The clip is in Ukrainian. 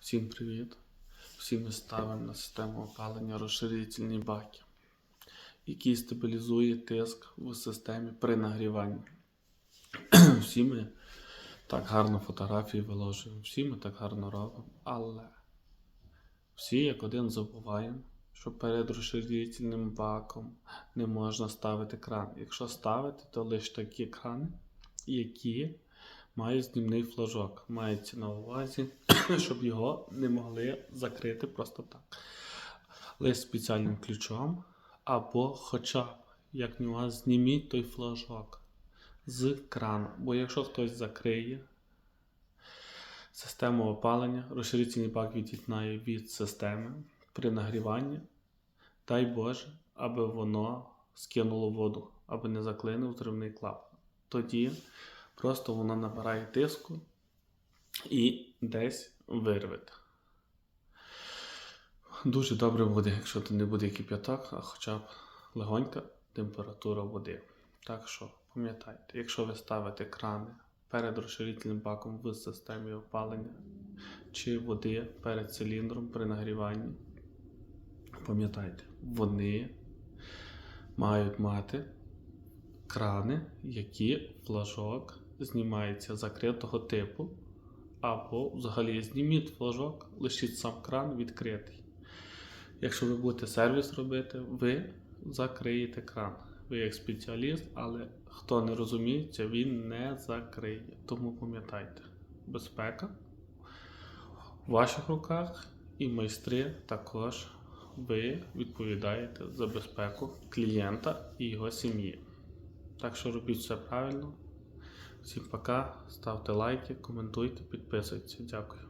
Всім привіт! Всі ми ставимо на систему опалення розширительні баки, який стабілізує тиск в системі при нагріванні. Всі ми так гарно фотографії виложуємо, всі ми так гарно робимо, але всі як один забуваємо, що перед розширительним баком не можна ставити кран. Якщо ставити, то лише такі крани, які мають знімний флажок. Мається на увазі, щоб його не могли закрити просто так. Лише спеціальним ключом, або хоча б, як нюанс, зніміть той флажок з крану. Бо якщо хтось закриє систему опалення, розширительний бак від'єднає від системи при нагріванні, дай Боже, аби воно скинуло воду, аби не заклинив зривний клапан. Тоді просто воно набирає тиску і десь вирвете. Дуже добре буде, якщо то не буде кип'яток, а хоча б легонька температура води. Так що пам'ятайте, якщо ви ставите крани перед розширительним баком в системі опалення чи води перед циліндром при нагріванні, пам'ятайте, вони мають мати крани, які флажок знімається закритого типу, або взагалі зніміть флажок, лишіть сам кран відкритий. Якщо ви будете сервіс робити, ви закриєте кран. Ви як спеціаліст, але хто не розуміється, він не закриє. Тому пам'ятайте, безпека в ваших руках і майстри також ви відповідаєте за безпеку клієнта і його сім'ї. Так що робіть все правильно. Всім пока, ставте лайки, коментуйте, підписуйтесь. Дякую.